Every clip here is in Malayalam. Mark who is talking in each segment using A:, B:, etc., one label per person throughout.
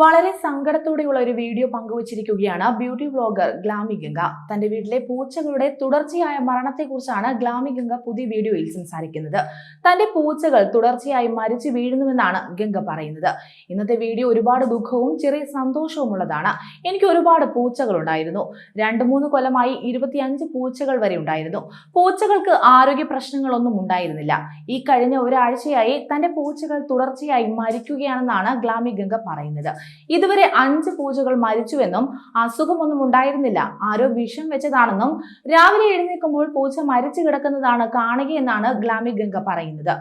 A: വളരെ സങ്കടത്തോടെയുള്ള ഒരു വീഡിയോ പങ്കുവച്ചിരിക്കുകയാണ് ബ്യൂട്ടി വ്ളോഗർ ഗ്ലാമി ഗംഗ. തന്റെ വീട്ടിലെ പൂച്ചകളുടെ തുടർച്ചയായ മരണത്തെക്കുറിച്ചാണ് ഗ്ലാമി ഗംഗ പുതിയ വീഡിയോയിൽ സംസാരിക്കുന്നത്. തന്റെ പൂച്ചകൾ തുടർച്ചയായി മരിച്ചു വീഴുന്നുവെന്നാണ് ഗംഗ പറയുന്നത്. ഇന്നത്തെ വീഡിയോ ഒരുപാട് ദുഃഖവും ചെറിയ സന്തോഷവും ഉള്ളതാണ് എനിക്ക് ഒരുപാട് പൂച്ചകൾ ഉണ്ടായിരുന്നു രണ്ട് മൂന്ന് കൊല്ലമായി ഇരുപത്തിയഞ്ച് പൂച്ചകൾ വരെ ഉണ്ടായിരുന്നു. പൂച്ചകൾക്ക് ആരോഗ്യ പ്രശ്നങ്ങളൊന്നും ഉണ്ടായിരുന്നില്ല. ഈ കഴിഞ്ഞ ഒരാഴ്ചയായി തന്റെ പൂച്ചകൾ തുടർച്ചയായി മരിക്കുകയാണെന്നാണ് ഗ്ലാമി ഗംഗ പറയുന്നത്. ഇതുവരെ അഞ്ച് പൂജകൾ മരിച്ചുവെന്നും അസുഖമൊന്നും ഉണ്ടായിരുന്നില്ല. ആരോ വിഷം വെച്ചതാണെന്നും രാവിലെ എഴുന്നേൽക്കുമ്പോൾ പൂച്ച മരിച്ചു കിടക്കുന്നതാണ് കാണുകയെന്നാണ് ഗ്ലാമി ഗംഗ പറയുന്നത്.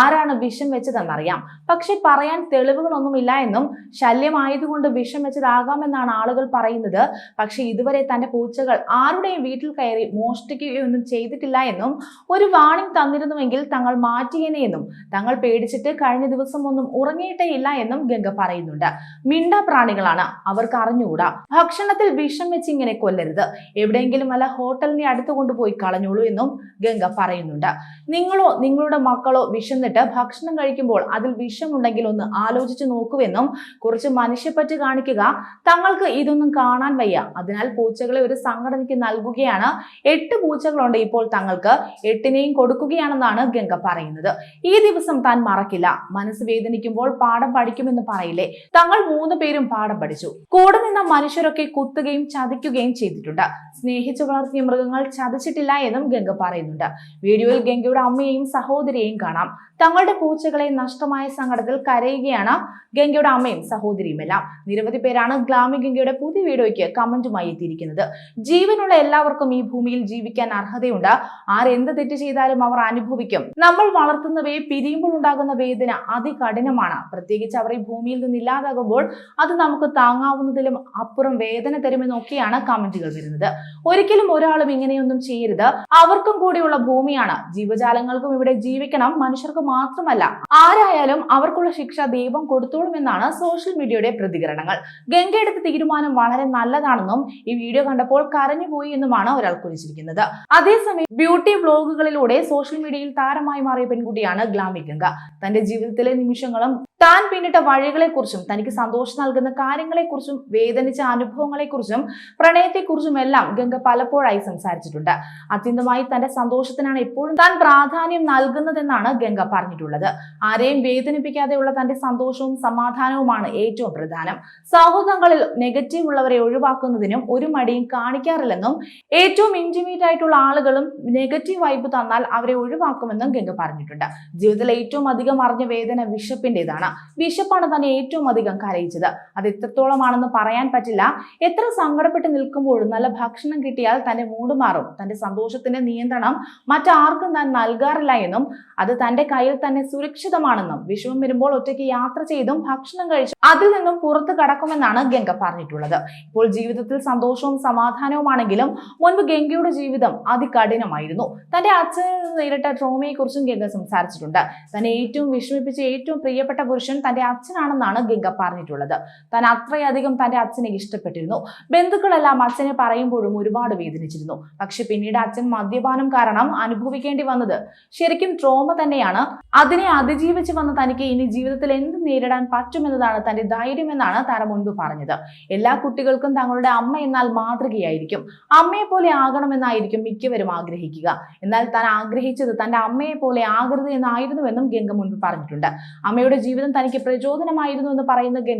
A: ആരാണ് വിഷം വെച്ചതെന്നറിയാം. പക്ഷെ പറയാൻ തെളിവുകളൊന്നുമില്ല എന്നും ശല്യമായതുകൊണ്ട് വിഷം വെച്ചതാകാമെന്നാണ് ആളുകൾ പറയുന്നത്. പക്ഷെ ഇതുവരെ തന്റെ പൂച്ചകൾ ആരുടെയും വീട്ടിൽ കയറി മോഷ്ടിക്കുകയൊന്നും ചെയ്തിട്ടില്ല എന്നും ഒരു വാണിംഗ് തന്നിരുന്നുവെങ്കിൽ തങ്ങൾ മാറ്റിയേനെ എന്നും തങ്ങൾ പേടിച്ചിട്ട് കഴിഞ്ഞ ദിവസം ഒന്നും ഉറങ്ങിയിട്ടേ ഇല്ല എന്നും ഗംഗ പറയുന്നുണ്ട്. മിണ്ട പ്രാണികളാണ് അവർക്ക് അറിഞ്ഞുകൂടാ. ഭക്ഷണത്തിൽ വിഷം വെച്ച് ഇങ്ങനെ കൊല്ലരുത്. എവിടെയെങ്കിലും വല്ല ഹോട്ടലിനെ അടുത്ത് കൊണ്ടുപോയി കളഞ്ഞോളൂ എന്നും ഗംഗ പറയുന്നുണ്ട്. നിങ്ങളോ നിങ്ങളുടെ മക്കളോ വിശന്നിട്ട് ഭക്ഷണം കഴിക്കുമ്പോൾ അതിൽ വിഷമുണ്ടെങ്കിൽ ഒന്ന് ആലോചിച്ച് നോക്കുവെന്നും കുറച്ച് മനുഷ്യപ്പറ്റ് കാണിക്കുക. തങ്ങൾക്ക് ഇതൊന്നും കാണാൻ വയ്യ. അതിനാൽ പൂച്ചകളെ ഒരു സംഘടനയ്ക്ക് നൽകുകയാണ്. എട്ട് പൂച്ചകളുണ്ട് ഇപ്പോൾ തങ്ങൾക്ക്. എട്ടിനെയും കൊടുക്കുകയാണെന്നാണ് ഗംഗ പറയുന്നത്. ഈ ദിവസം താൻ മറക്കില്ല. മനസ്സ് വേദനിക്കുമ്പോൾ പാഠം പഠിക്കുമെന്ന് പറയില്ലേ? തങ്ങൾ മൂന്ന് പേരും പാഠം പഠിച്ചു. കൂടെ നിന്ന മനുഷ്യരൊക്കെ കുത്തുകയും ചതിക്കുകയും ചെയ്തിട്ടുണ്ട്. സ്നേഹിച്ചു വളർത്തിയ മൃഗങ്ങൾ ചതിച്ചിട്ടില്ല എന്നും ഗംഗ പറയുന്നുണ്ട്. വീഡിയോയിൽ ഗംഗയുടെ അമ്മയെയും സഹോദരിയെയും കാണാം. തങ്ങളുടെ പൂച്ചകളെ നഷ്ടമായ സങ്കടത്തിൽ കരയുകയാണ് ഗംഗയുടെ അമ്മയും സഹോദരിയുമെല്ലാം. നിരവധി പേരാണ് ഗ്ലാമി ഗംഗയുടെ പുതിയ വീഡിയോയ്ക്ക് കമന്റുമായി എത്തിയിരിക്കുന്നത്. ജീവനുള്ള എല്ലാവർക്കും ഈ ഭൂമിയിൽ ജീവിക്കാൻ അർഹതയുണ്ട്. ആരെന്ത് തെറ്റ് ചെയ്താലും അവർ അനുഭവിക്കും. നമ്മൾ വളർത്തുന്നവയെ പിരിയുമ്പോൾ ഉണ്ടാകുന്ന വേദന അതികഠിനമാണ്. പ്രത്യേകിച്ച് അവർ ഈ ഭൂമിയിൽ നിന്ന് ഇല്ലാതാകുമ്പോൾ അത് നമുക്ക് താങ്ങാവുന്നതിലും അപ്പുറം വേദന തരുമെന്നൊക്കെയാണ് കമന്റുകൾ വരുന്നത്. ഒരിക്കലും ഒരാളും ഇങ്ങനെയൊന്നും ചെയ്യരുത്. അവർക്കും കൂടിയുള്ള ഭൂമിയാണ്. ജീവജാലങ്ങൾക്കും ഇവിടെ ജീവിക്കണം. മനുഷ്യർക്ക് മാത്രമല്ല ആരായാലും അവർക്കുള്ള ശിക്ഷ ദൈവം കൊടുത്തോളുമെന്നാണ് സോഷ്യൽ മീഡിയയുടെ പ്രതികരണങ്ങൾ. ഗംഗ എടുത്ത തീരുമാനം വളരെ നല്ലതാണെന്നും ഈ വീഡിയോ കണ്ടപ്പോൾ കരഞ്ഞുപോയി എന്നുമാണ് ഒരാൾ കുറിച്ചിരിക്കുന്നത്. അതേസമയം ബ്യൂട്ടി വ്ലോഗുകളിലൂടെ സോഷ്യൽ മീഡിയയിൽ താരമായി മാറിയ പെൺകുട്ടിയാണ് ഗ്ലാമി ഗംഗ. തന്റെ ജീവിതത്തിലെ നിമിഷങ്ങളും താൻ പിന്നിട്ട വഴികളെക്കുറിച്ചും തനിക്ക് സന്തോഷം നൽകുന്ന കാര്യങ്ങളെക്കുറിച്ചും വേദനിച്ച അനുഭവങ്ങളെക്കുറിച്ചും പ്രണയത്തെക്കുറിച്ചും എല്ലാം ഗംഗ പലപ്പോഴായി സംസാരിച്ചിട്ടുണ്ട്. അത്യന്തമായി തന്റെ സന്തോഷത്തിനാണ് എപ്പോഴും താൻ പ്രാധാന്യം നൽകുന്നതെന്നാണ് ഗംഗ പറഞ്ഞിട്ടുള്ളത്. ആരെയും വേദനിപ്പിക്കാതെയുള്ള തന്റെ സന്തോഷവും സമാധാനവുമാണ് ഏറ്റവും പ്രധാനം. സൗഹൃദങ്ങളിൽ നെഗറ്റീവ് ഉള്ളവരെ ഒഴിവാക്കുന്നതിനും ഒരു മടിയും കാണിക്കാറില്ലെന്നും ഏറ്റവും ഇന്റിമേറ്റ് ആയിട്ടുള്ള ആളുകളും നെഗറ്റീവ് വൈബ് തന്നാൽ അവരെ ഒഴിവാക്കുമെന്നും ഗംഗ പറഞ്ഞിട്ടുണ്ട്. ജീവിതത്തിൽ ഏറ്റവും അധികം അറിഞ്ഞ വേദന വിശപ്പിന്റേതാണ് വിശപ്പാണ് തന്നെ ഏറ്റവും അധികം കരയിച്ചത് അത് എത്രത്തോളമാണെന്ന് പറയാൻ പറ്റില്ല. എത്ര സങ്കടപ്പെട്ട് നിൽക്കുമ്പോഴും നല്ല ഭക്ഷണം കിട്ടിയാൽ തന്റെ മൂട് മാറും. തന്റെ സന്തോഷത്തിന്റെ നിയന്ത്രണം മറ്റാർക്കും താൻ നൽകാറില്ല എന്നും അത് തന്റെ കയ്യിൽ തന്നെ സുരക്ഷിതമാണെന്നും വിഷമം വരുമ്പോൾ ഒറ്റയ്ക്ക് യാത്ര ചെയ്തും ഭക്ഷണം കഴിച്ചു അതിൽ നിന്നും പുറത്തു കടക്കുമെന്നാണ് ഗംഗ പറഞ്ഞിട്ടുള്ളത്. ഇപ്പോൾ ജീവിതത്തിൽ സന്തോഷവും സമാധാനവുമാണെങ്കിലും മുൻപ് ഗംഗയുടെ ജീവിതം അതികഠിനമായിരുന്നു. തന്റെ അച്ഛനിൽ നിന്ന് നേരിട്ട ട്രോമയെ കുറിച്ചും ഗംഗ സംസാരിച്ചിട്ടുണ്ട്. തന്നെ ഏറ്റവും വിഷമിപ്പിച്ച ഏറ്റവും പ്രിയപ്പെട്ട പുരുഷൻ തന്റെ അച്ഛനാണെന്നാണ് ഗംഗ പറഞ്ഞിട്ടുള്ളത്. താൻ അത്രയധികം തന്റെ അച്ഛനെ ഇഷ്ടപ്പെട്ടിരുന്നു. ബന്ധുക്കളെല്ലാം അച്ഛനെ പറയുമ്പോഴും ഒരുപാട് വേദനിച്ചിരുന്നു. പക്ഷെ പിന്നീട് അച്ഛൻ മദ്യപാനം കാരണം അനുഭവിക്കേണ്ടി വന്നത് ശരിക്കും ട്രോമ തന്നെയാണ്. അതിനെ അതിജീവിച്ച് വന്ന തനിക്ക് ഇനി ജീവിതത്തിൽ എന്ത് നേരിടാൻ പറ്റുമെന്നതാണ് തന്റെ ധൈര്യമെന്നാണ് താരം മുൻപ് പറഞ്ഞത്. എല്ലാ കുട്ടികൾക്കും തങ്ങളുടെ അമ്മ എന്നാൽ മാതൃകയായിരിക്കും. അമ്മയെ പോലെ ആകണമെന്നായിരിക്കും മിക്കവരും ആഗ്രഹിക്കുക. എന്നാൽ താൻ ആഗ്രഹിച്ചത് തന്റെ അമ്മയെ പോലെ ആകരുത് എന്നായിരുന്നുവെന്നും ഗംഗ മുൻപ് പറഞ്ഞിട്ടുണ്ട്. അമ്മയുടെ ജീവിതം തനിക്ക് പ്രചോദനമായിരുന്നു എന്ന് പറയുന്ന ഗംഗ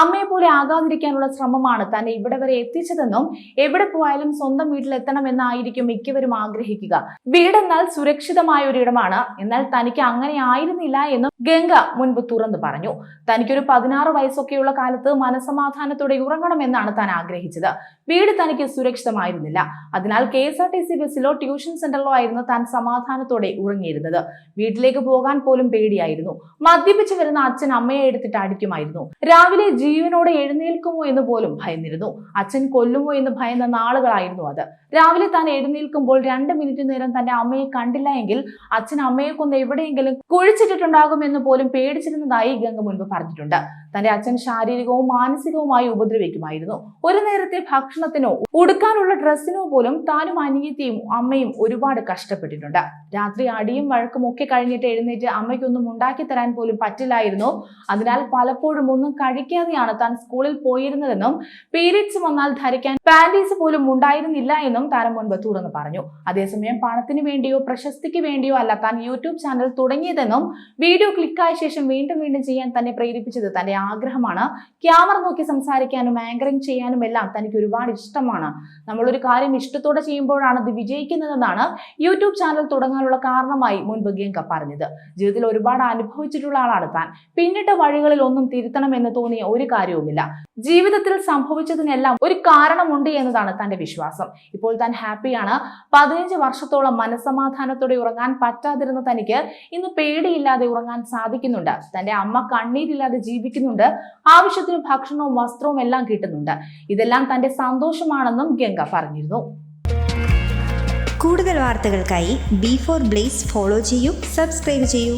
A: അമ്മയെ പോലെ ആകാതിരിക്കാനുള്ള ശ്രമമാണ് തന്നെ ഇവിടെ വരെ എത്തിച്ചതെന്നും എവിടെ പോയാലും സ്വന്തം വീട്ടിലെത്തണമെന്നായിരിക്കും മിക്കവരും ആഗ്രഹിക്കുക. വീടെന്നാൽ സുരക്ഷിതമായ ഒരിടമാണ്. എന്നാൽ തനിക്ക് അങ്ങനെ ആയിരുന്നില്ല എന്നും ഗംഗ മുൻപ് തുറന്നു പറഞ്ഞു. തനിക്കൊരു പതിനാറ് വയസ്സൊക്കെയുള്ള കാലത്ത് മനസമാധാനത്തോടെ ഉറങ്ങണമെന്നാണ് താൻ ആഗ്രഹിച്ചത്. വീട് തനിക്ക് സുരക്ഷിതമായിരുന്നില്ല. അതിനാൽ K S R T C ബസ്സിലോ tuition സെന്ററിലോ ആയിരുന്നു താൻ സമാധാനത്തോടെ ഉറങ്ങിയിരുന്നത്. വീട്ടിലേക്ക് പോകാൻ പോലും പേടിയായിരുന്നു. മദ്യപിച്ചു വരുന്ന അച്ഛൻ അമ്മയെ എടുത്തിട്ട് അടിക്കുമായിരുന്നു. രാവിലെ ജീവനോടെ എഴുന്നേൽക്കുമോ എന്ന് പോലും ഭയന്നിരുന്നു. അച്ഛൻ കൊല്ലുമോ എന്ന് ഭയന്ന നാളുകളായിരുന്നു അത്. രാവിലെ താൻ എഴുന്നേൽക്കുമ്പോൾ രണ്ട് മിനിറ്റ് നേരം തന്റെ അമ്മയെ കണ്ടില്ല എങ്കിൽ അച്ഛൻ അമ്മയെ കൊന്ന് എവിടെയെങ്കിലും കുഴിച്ചിട്ടിട്ടുണ്ടാകുമെന്ന് പോലും പേടിച്ചിരുന്നതായി ഗംഗ മുൻപ് പറഞ്ഞിട്ടുണ്ട്. തന്റെ അച്ഛൻ ശാരീരികവും മാനസികവുമായി ഉപദ്രവിക്കുമായിരുന്നു. ഒരു നേരത്തെ ഭക്ഷണത്തിനോ ഉടുക്കാനുള്ള ഡ്രസ്സിനോ പോലും താനും അനിയത്തിയും അമ്മയും ഒരുപാട് കഷ്ടപ്പെട്ടിട്ടുണ്ട്. രാത്രി അടിയും വഴക്കും ഒക്കെ കഴിഞ്ഞിട്ട് എഴുന്നേറ്റ് അമ്മയ്ക്കൊന്നും ഉണ്ടാക്കി തരാൻ പോലും പറ്റില്ലായിരുന്നു. അതിനാൽ പലപ്പോഴും ഒന്നും കഴിക്കാതെയാണ് താൻ സ്കൂളിൽ പോയിരുന്നതെന്നും പീരീഡ്സ് വന്നാൽ ധരിക്കാൻ പാന്റീസ് പോലും ഉണ്ടായിരുന്നില്ല എന്നും താരം മുൻപ് തുറന്നു പറഞ്ഞു. അതേസമയം പണത്തിന് വേണ്ടിയോ പ്രശസ്തിക്ക് വേണ്ടിയോ അല്ല താൻ യൂട്യൂബ് ചാനൽ തുടങ്ങിയതെന്നും വീഡിയോ ക്ലിക്കായ ശേഷം വീണ്ടും വീണ്ടും ചെയ്യാൻ തന്നെ പ്രേരിപ്പിച്ചത് തന്റെ ആഗ്രഹമാണ്. ക്യാമറ നോക്കി സംസാരിക്കാനും ആങ്കറിങ് ചെയ്യാനും എല്ലാം തനിക്ക് ഒരുപാട് ഇഷ്ടമാണ്. നമ്മളൊരു കാര്യം ഇഷ്ടത്തോടെ ചെയ്യുമ്പോഴാണ് അത് വിജയിക്കുന്നതെന്നാണ് യൂട്യൂബ് ചാനൽ തുടങ്ങാനുള്ള കാരണമായി മുൻപ് ഗംഗ പറഞ്ഞത്. ജീവിതത്തിൽ ഒരുപാട് അനുഭവിച്ചിട്ടുള്ള ആളാണ് താൻ. പിന്നിട്ട വഴികളിൽ ഒന്നും തിരുത്തണമെന്ന് തോന്നിയ ഒരു കാര്യവുമില്ല. ജീവിതത്തിൽ സംഭവിച്ചതിനെല്ലാം ഒരു കാരണമുണ്ട് എന്നതാണ് തന്റെ വിശ്വാസം. ഇപ്പോൾ താൻ ഹാപ്പിയാണ്. പതിനഞ്ച് വർഷത്തോളം മനസമാധാനത്തോടെ ഉറങ്ങാൻ പറ്റാതിരുന്ന തനിക്ക് ഇന്ന് പേടിയില്ലാതെ ഉറങ്ങാൻ സാധിക്കുന്നുണ്ട്. തന്റെ അമ്മ കണ്ണീരില്ലാതെ ജീവിക്കുന്നുണ്ട്. ആവശ്യത്തിന് ഭക്ഷണവും വസ്ത്രവും എല്ലാം കിട്ടുന്നുണ്ട്. ഇതെല്ലാം തന്റെ സന്തോഷമാണെന്നും ഗംഗ പറഞ്ഞിരുന്നു.
B: കൂടുതൽ വാർത്തകൾക്കായി ബി ഫോർ ബ്ലേസ് ഫോളോ ചെയ്യൂ സബ്സ്ക്രൈബ് ചെയ്യൂ.